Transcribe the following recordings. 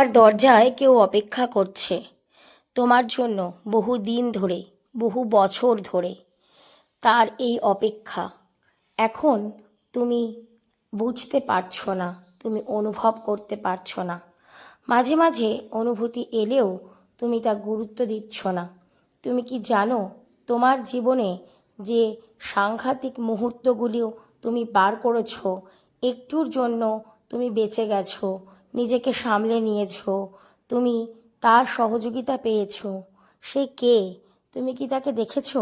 আর দরজায় কেউ অপেক্ষা করছে। তোমার জন্য বহু দিন ধরে, বহু বছর ধরে তার এই অপেক্ষা। এখন তুমি বুঝতে পারছ না, তুমি অনুভব করতে পারছ না। মাঝে মাঝে অনুভূতি এলেও তুমি তা গুরুত্ব দিচ্ছ না। তুমি কি জানো, তোমার জীবনে যে সাংঘাতিক মুহূর্তগুলিও তুমি পার করেছ, একটুর জন্য তুমি বেঁচে গেছো নিজেকে সামলে নিয়েছো। তুমি তার সহযোগিতা পেয়েছ। সে কে? তুমি কি তাকে দেখেছ?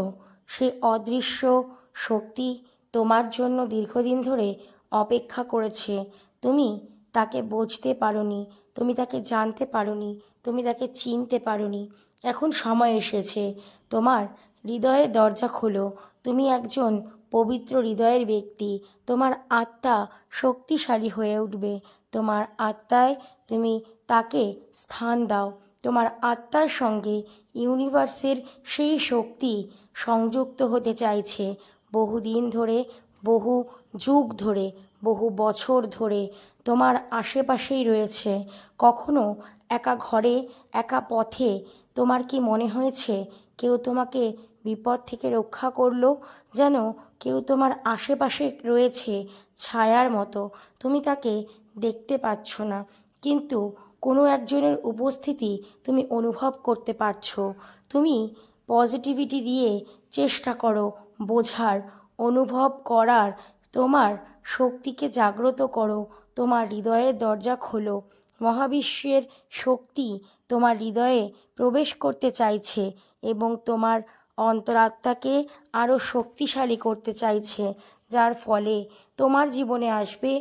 সে অদৃশ্য শক্তি তোমার জন্য দীর্ঘদিন ধরে অপেক্ষা করেছে। তুমি তাকে বুঝতে পারোনি, তুমি তাকে জানতে পারোনি, তুমি তাকে চিনতে পারোনি। এখন সময় এসেছে। তোমার হৃদয়ের দরজা খোলো। তুমি একজন পবিত্র হৃদয়ের ব্যক্তি। তোমার আত্মা শক্তিশালী হয়ে উঠবে। তোমার আত্মায় তুমি তাকে স্থান দাও। তোমার আত্মার সঙ্গে ইউনিভার্সের সেই শক্তি সংযুক্ত হতে চাইছে। বহুদিন ধরে, বহু যুগ ধরে, বহু বছর ধরে তোমার আশেপাশেই রয়েছে। কখনো একা ঘরে, একা পথে তোমার কি মনে হয়েছে কেউ তোমাকে বিপদ থেকে রক্ষা করল? যেন কেউ তোমার আশেপাশে রয়েছে ছায়ার মতো। তুমি তাকে দেখতে পাচ্ছ না। কিন্তু কোনো একজনের উপস্থিতি তুমি অনুভব করতে পারছ। তুমি পজিটিভিটি দিয়ে চেষ্টা করো বোঝার, অনুভব করার, তোমার শক্তিকে জাগ্রত করো, তোমার হৃদয়ের দরজা খোলো। মহাবিশ্বের শক্তি তোমার হৃদয়ে প্রবেশ করতে চাইছে এবং তোমার অন্তরাত্মাকে আরও শক্তিশালী করতে চাইছে, যার ফলে তোমার জীবনে আসবে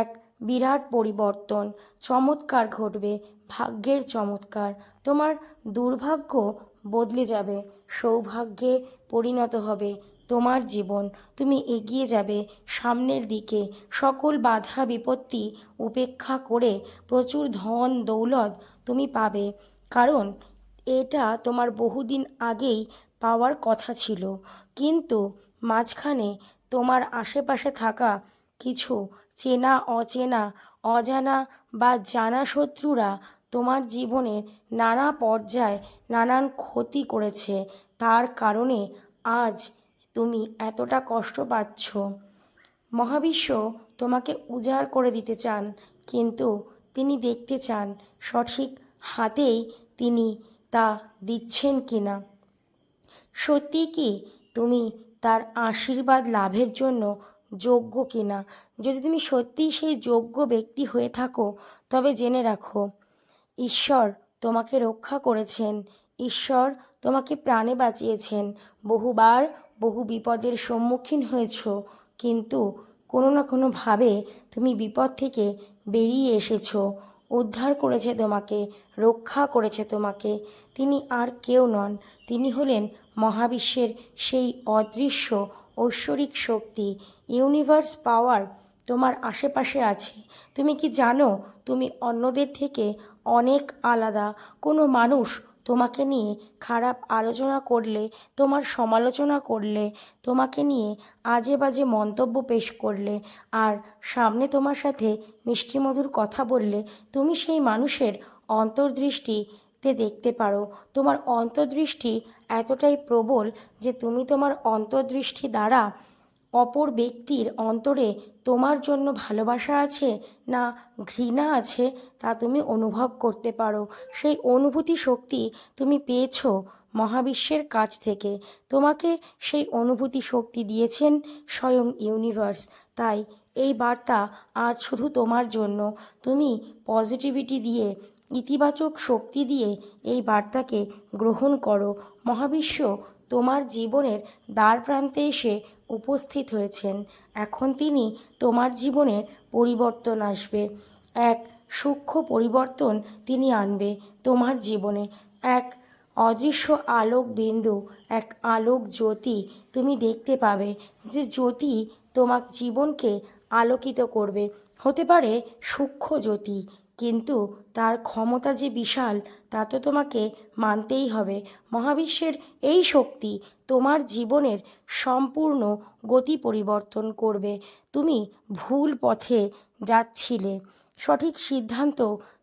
এক বিরাট পরিবর্তন। চমৎকার ঘটবে, ভাগ্যের চমৎকার। তোমার দুর্ভাগ্য বদলে যাবে, সৌভাগ্যে পরিণত হবে তোমার জীবন। তুমি এগিয়ে যাবে সামনের দিকে। সকল বাধা বিপত্তি উপেক্ষা করে প্রচুর ধন দৌলত তুমি পাবে। কারণ এটা তোমার বহুদিন আগেই পাওয়ার কথা ছিল। কিন্তু মাঝখানে তোমার আশেপাশে থাকা কিছু চেনা অচেনা, অজানা বা জানা শত্রুরা তোমার জীবনে নানা পর্যায়ে নানান ক্ষতি করেছে। তার কারণে আজ তুমি এতটা কষ্ট পাচ্ছ। মহাবিশ্ব তোমাকে উজাড় করে দিতে চান, কিন্তু তিনি দেখতে চান সঠিক হাতেই তিনি তা দিচ্ছেন কি না সত্যি কি তুমি তার আশীর্বাদ লাভের জন্য যোগ্য কিনা। যদি তুমি সত্যিই সেই যোগ্য ব্যক্তি হয়ে থাকো, তবে জেনে রাখো, ঈশ্বর তোমাকে রক্ষা করেছেন। ঈশ্বর তোমাকে প্রাণে বাঁচিয়েছেন। বহুবার বহু বিপদের সম্মুখীন হয়েছ, কিন্তু কোনো না কোনোভাবে তুমি বিপদ থেকে বেরিয়ে এসেছ। উদ্ধার করেছে তোমাকে, রক্ষা করেছে তোমাকে। তিনি আর কেউ নন। তিনি হলেন মহাবিশ্বের সেই অদৃশ্য ঐশ্বরিক শক্তি, ইউনিভার্স পাওয়ার তোমার আশেপাশে আছে। তুমি কি জানো, তুমি অন্যদের থেকে অনেক আলাদা। কোনো মানুষ তোমাকে নিয়ে খারাপ আলোচনা করলে, তোমার সমালোচনা করলে, তোমাকে নিয়ে আজে বাজে মন্তব্য পেশ করলে আর সামনে তোমার সাথে মিষ্টিমধুর কথা বললে, তুমি সেই মানুষের অন্তর্দৃষ্টিতে দেখতে পারো, তোমার অন্তর্দৃষ্টি এতটাই প্রবল যে তুমি তোমার অন্তর্দৃষ্টি দ্বারা অপর ব্যক্তির অন্তরে তোমার জন্য ভালোবাসা আছে না ঘৃণা আছে তা তুমি অনুভব করতে পারো। সেই অনুভূতি শক্তি তুমি পেয়েছ মহাবিশ্বের কাছ থেকে। তোমাকে সেই অনুভূতি শক্তি দিয়েছেন স্বয়ং ইউনিভার্স। তাই এই বার্তা আজ শুধু তোমার জন্য। তুমি পজিটিভিটি দিয়ে ইতিবাচক শক্তি দিয়ে এই বার্তাকে গ্রহণ করো। মহাবিশ্ব তোমার জীবনের দ্বার প্রান্তে এসে উপস্থিত হয়েছেন। এখন তিনি তোমার জীবনের পরিবর্তন আসবে। এক, সূক্ষ্ম পরিবর্তন তিনি আনবে তোমার জীবনে। এক, অদৃশ্য আলোক বিন্দু, এক আলোক জ্যোতি তুমি দেখতে পাবে যে জ্যোতি তোমার জীবনকে আলোকিত করবে। হতে পারে সূক্ষ্ম জ্যোতি কিন্তু তার ক্ষমতা যে বিশাল, তা তো তোমাকে মানতেই হবে। মহাবিশ্বের এই শক্তি তোমার জীবনের সম্পূর্ণ গতি পরিবর্তন করবে। তুমি ভুল পথে যাচ্ছিলে। সঠিক সিদ্ধান্ত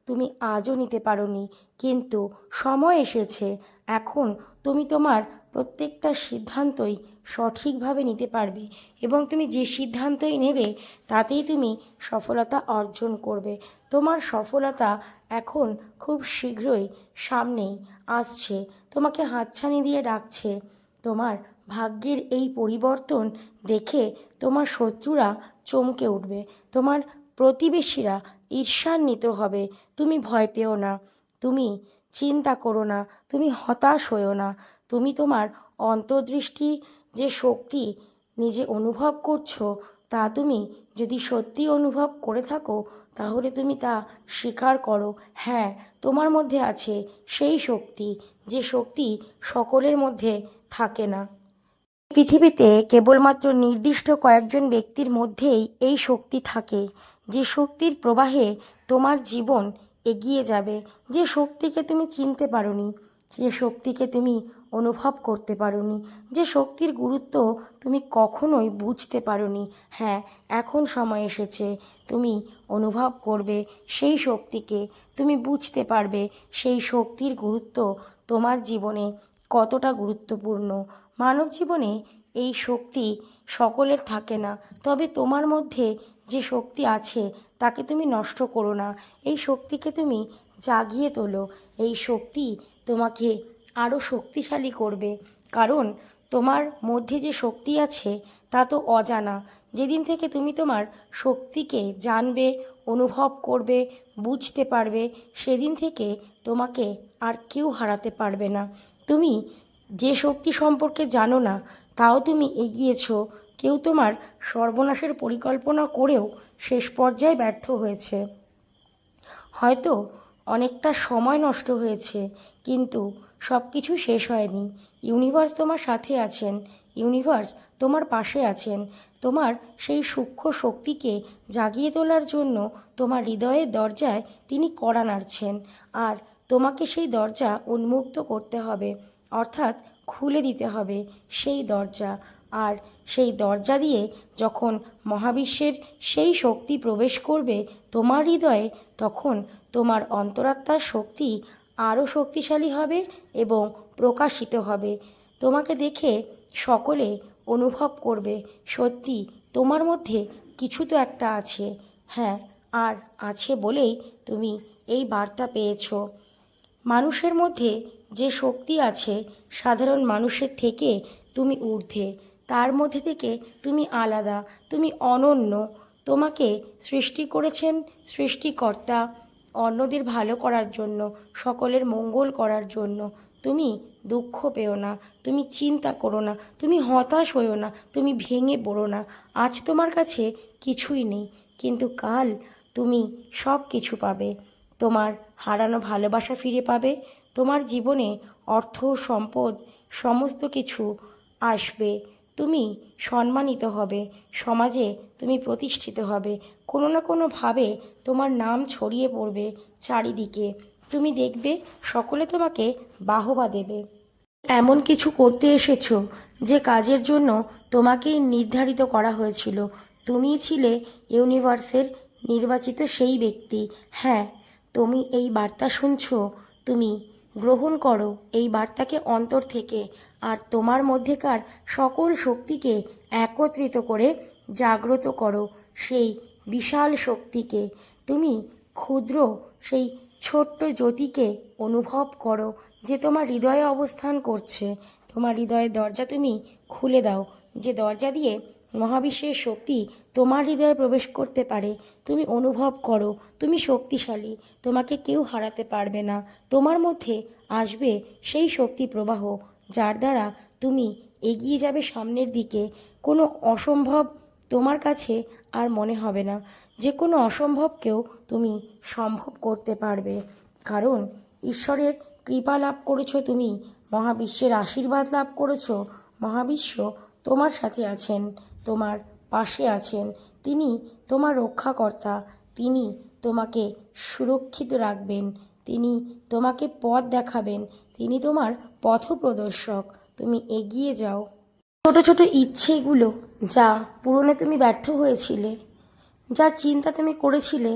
তুমি আজও নিতে পারোনি। কিন্তু সময় এসেছে। এখন তুমি তোমার প্রত্যেকটা সিদ্ধান্তই সঠিকভাবে নিতে পারবে এবং তুমি যে সিদ্ধান্তই নেবে, তাতেই তুমি সফলতা অর্জন করবে। তোমার সফলতা এখন খুব শীঘ্রই সামনেই আসছে। তোমাকে হাতছানি দিয়ে ডাকছে। তোমার ভাগ্যের এই পরিবর্তন দেখে তোমার শত্রুরা চমকে উঠবে। তোমার প্রতিবেশীরা ঈর্ষান্বিত হবে। তুমি ভয় পেও না। তুমি চিন্তা করো না। তুমি হতাশ হয়েও না। তুমি তোমার অন্তর্দৃষ্টি যে শক্তি নিজে অনুভব করছ, তা তুমি যদি সত্যি অনুভব করে থাকো, তাহলে তুমি তা স্বীকার করো। হ্যাঁ তোমার মধ্যে আছে সেই শক্তি, যে শক্তি সকলের মধ্যে থাকে না। পৃথিবীতে কেবলমাত্র নির্দিষ্ট কয়েকজন ব্যক্তির মধ্যেই এই শক্তি থাকে। যে শক্তির প্রবাহে তোমার জীবন এগিয়ে যাবে, যে শক্তিকে তুমি চিনতে পারোনি, যে শক্তিকে তুমি অনুভব করতে পারোনি। যে শক্তির গুরুত্ব তুমি কখনোই বুঝতে পারোনি। হ্যাঁ এখন সময় এসেছে। তুমি অনুভব করবে সেই শক্তিকে। তুমি বুঝতে পারবে সেই শক্তির গুরুত্ব তোমার জীবনে কতটা গুরুত্বপূর্ণ। মানব জীবনে এই শক্তি সকলের থাকে না। তবে তোমার মধ্যে যে শক্তি আছে, তাকে তুমি নষ্ট করো না। এই শক্তিকে তুমি জাগিয়ে তোলো। এই শক্তি তোমাকে আরও শক্তিশালী করবে। কারণ, তোমার মধ্যে যে শক্তি আছে, তা তো অজানা। যেদিন থেকে তুমি তোমার শক্তিকে জানবে, অনুভব করবে, বুঝতে পারবে, সেদিন থেকে তোমাকে আর কেউ হারাতে পারবে না। তুমি যে শক্তি সম্পর্কে জানো না, তাও তুমি এগিয়েছ। কেউ তোমার সর্বনাশের পরিকল্পনা করেও শেষ পর্যায়ে ব্যর্থ হয়েছে। হয়তো অনেকটা সময় নষ্ট হয়েছে, কিন্তু সব কিছু শেষ হয়নি। ইউনিভার্স তোমার সাথে আছেন। ইউনিভার্স তোমার পাশে আছেন। তোমার সেই সূক্ষ্ম শক্তিকে জাগিয়ে তোলার জন্য তোমার হৃদয়ের দরজায় তিনি কড়া নাড়ছেন। আর তোমাকে সেই দরজা উন্মুক্ত করতে হবে। অর্থাৎ খুলে দিতে হবে সেই দরজা। আর সেই দরজা দিয়ে যখন মহাবিশ্বের সেই শক্তি প্রবেশ করবে তোমার হৃদয়ে, তখন তোমার অন্তরাত্মার শক্তি আরও শক্তিশালী হবে এবং প্রকাশিত হবে। তোমাকে দেখে সকলে অনুভব করবে, সত্যি তোমার মধ্যে কিছু তো একটা আছে। হ্যাঁ আর আছে বলেই তুমি এই বার্তা পেয়েছ। মানুষের মধ্যে যে শক্তি আছে, সাধারণ মানুষের থেকে তুমি ঊর্ধ্বে। তার মধ্যে থেকে তুমি আলাদা, তুমি অনন্য। তোমাকে সৃষ্টি করেছেন সৃষ্টিকর্তা অন্যদের ভালো করার জন্য, সকলের মঙ্গল করার জন্য। তুমি দুঃখ পেও না, তুমি চিন্তা করো না, তুমি হতাশ হইও না, তুমি ভেঙে পড়ো না। আজ তোমার কাছে কিছুই নেই, কিন্তু কাল তুমি সব কিছু পাবে। তোমার হারানো ভালোবাসা ফিরে পাবে, তোমার জীবনে অর্থ, সম্পদ, সমস্ত কিছু আসবে। তুমি সম্মানিত হবে, সমাজে তুমি প্রতিষ্ঠিত হবে। কোনো না কোনোভাবে তোমার নাম ছড়িয়ে পড়বে চারিদিকে। তুমি দেখবে সকলে তোমাকে বাহবা দেবে। এমন কিছু করতে এসেছ যে কাজের জন্য তোমাকেই নির্ধারিত করা হয়েছিল। তুমিই ছিলে ইউনিভার্সের নির্বাচিত সেই ব্যক্তি। হ্যাঁ তুমি এই বার্তা শুনছ। তুমি গ্রহণ করো এই বার্তাকে অন্তর থেকে। আর তোমার মধ্যেকার সকল শক্তিকে একত্রিত করে জাগ্রত করো সেই বিশাল শক্তিকে। তুমি ক্ষুদ্র সেই ছোট্ট জ্যোতিকে অনুভব করো যে তোমার হৃদয়ে অবস্থান করছে। তোমার হৃদয়ের দরজা তুমি খুলে দাও, যে দরজা দিয়ে মহাবিশ্বের শক্তি তোমার হৃদয়ে প্রবেশ করতে পারে। তুমি অনুভব করো, তুমি শক্তিশালী, তোমাকে কেউ হারাতে পারবে না। তোমার মধ্যে আসবে সেই শক্তি প্রবাহ যার দ্বারা তুমি এগিয়ে যাবে সামনের দিকে, কোনো অসম্ভব তোমার কাছে আর মনে হবে না। যে কোনো অসম্ভবকেও তুমি সম্ভব করতে পারবে। কারণ ঈশ্বরের কৃপা লাভ করেছ তুমি, মহাবিশ্বের আশীর্বাদ লাভ করেছ, মহাবিশ্ব তোমার সাথে আছেন, তোমার পাশে আছেন। তিনি তোমার রক্ষাকর্তা, তিনি তোমাকে সুরক্ষিত রাখবেন। তিনি তোমাকে পথ দেখাবেন। তিনি তোমার পথপ্রদর্শক। তুমি এগিয়ে যাও। ছোট ছোট ইচ্ছেগুলো যা পূরণে তুমি ব্যর্থ হয়েছিলে, যা চিন্তা তুমি করেছিলে,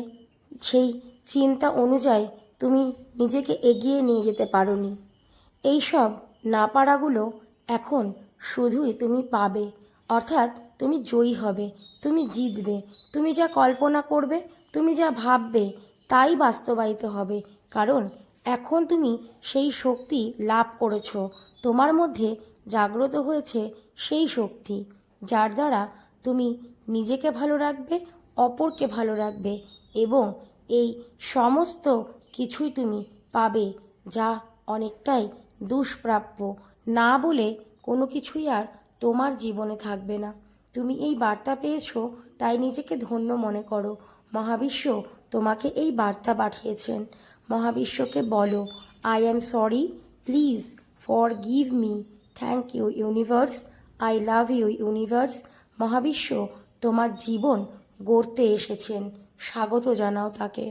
সেই চিন্তা অনুযায়ী তুমি নিজেকে এগিয়ে নিয়ে যেতে পারোনি। এইসব না পারাগুলো এখন শুধুই তুমি পাবে। অর্থাৎ তুমি জয়ী হবে, তুমি জিতবে। তুমি যা কল্পনা করবে, তুমি যা ভাববে, তাই বাস্তবায়িত হবে। কারণ এখন তুমি সেই শক্তি লাভ করেছ। তোমার মধ্যে জাগ্রত হয়েছে সেই শক্তি, যার দ্বারা তুমি নিজেকে ভালো রাখবে, অপরকে ভালো রাখবে এবং এই সমস্ত কিছুই তুমি পাবে, যা অনেকটাই দুষ্প্রাপ্য। না বলে কোনো কিছুই আর তোমার জীবনে থাকবে না। তুমি এই বার্তা পেয়েছ, তাই নিজেকে ধন্য মনে করো। মহাবিশ্ব তোমাকে এই বার্তা পাঠিয়েছেন। মহাবিশ্বকে বলো I am sorry please forgive me thank you universe I love you universe মহাবিশ্ব তোমার জীবন গড়তে এসেছেন। স্বাগত জানাও তাকে।